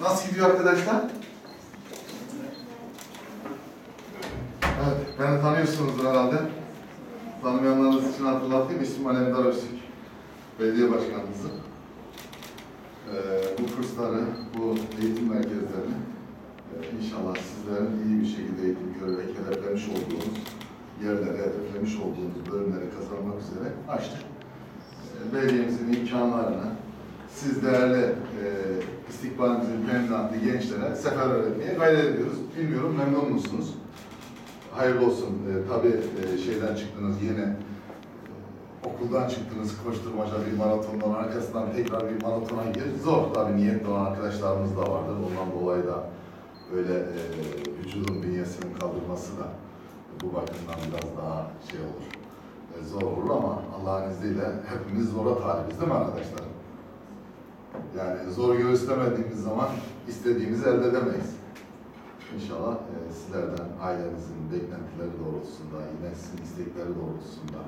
Nasıl gidiyor arkadaşlar? Evet, beni tanıyorsunuzdur herhalde. Tanımayanlarınız için hatırlatayım. İsmim Alemdar Öztürk. Belediye Başkanımızı. Ee, bu kursları, bu eğitim merkezlerini e, inşallah sizlerin iyi bir şekilde eğitim görerek hedeflemiş olduğunuz yerlere, hedeflemiş olduğunuz bölümleri kazanmak üzere açtık. Ee, belediyemizin imkanlarını siz değerli e, istikbalimizin teminatlı gençlere seferber etmeye gayret ediyoruz. Bilmiyorum memnun musunuz? Hayırlı olsun. E, tabii e, şeyden çıktınız yine e, okuldan çıktınız koşturmaca bir maratondan arkasından tekrar bir maratona gir. Zor tabii niyetli olan arkadaşlarımız da vardır. Ondan dolayı da böyle e, vücudun bünyesinin kaldırması da bu bakımdan biraz daha şey olur. E, zor olur ama Allah'ın izniyle hepimiz zora talibiz değil mi arkadaşlar? Yani zor göğüslemediğimiz zaman istediğimizi elde edemeyiz. İnşallah e, sizlerden, ailenizin beklentileri doğrultusunda, yine sizin istekleri doğrultusunda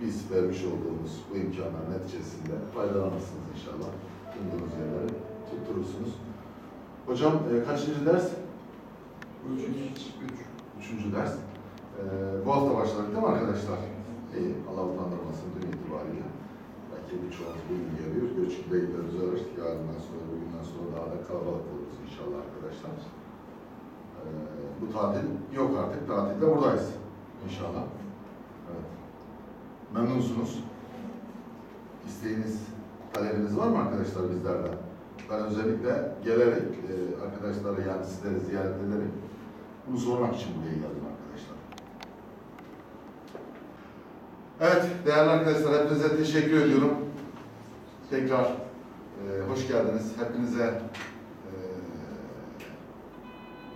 biz vermiş olduğumuz bu imkanlar neticesinde faydalanırsınız inşallah. Umduğunuz yerleri tutturursunuz. Hocam e, kaçıncı ders? Üçüncü ders. E, bu hafta başladık değil mi arkadaşlar? İyi, Allah utandırmasın dün itibariyle. Birçoğumuz bugün geliyor. Göç beyler üzere yarından sonra, bugünden sonra daha da kalabalık oluruz inşallah arkadaşlar. Ee, bu tatil yok artık. Tatilde buradayız. İnşallah. Evet. Memnunsunuz. İsteğiniz, talebiniz var mı arkadaşlar bizlerden? Ben özellikle gelerek e, arkadaşlara yani sizleri ziyaret ederek bunu sormak için buraya geldim arkadaşlar. Evet değerli arkadaşlar hepinize teşekkür ediyorum. Tekrar e, hoş geldiniz. Hepinize e,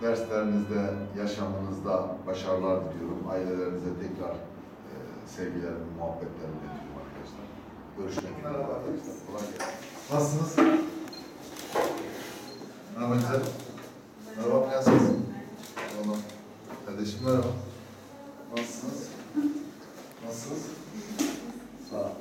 derslerinizde, yaşamınızda başarılar diliyorum. Ailelerinize tekrar e, sevgilerimi, muhabbetlerimi iletiyorum arkadaşlar. Görüşmek üzere. Merhaba arkadaşlar. Kolay gelsin. Nasılsınız? Merhaba güzel. Merhaba prenses. Merhaba. Kardeşim merhaba. Nasılsınız? Só.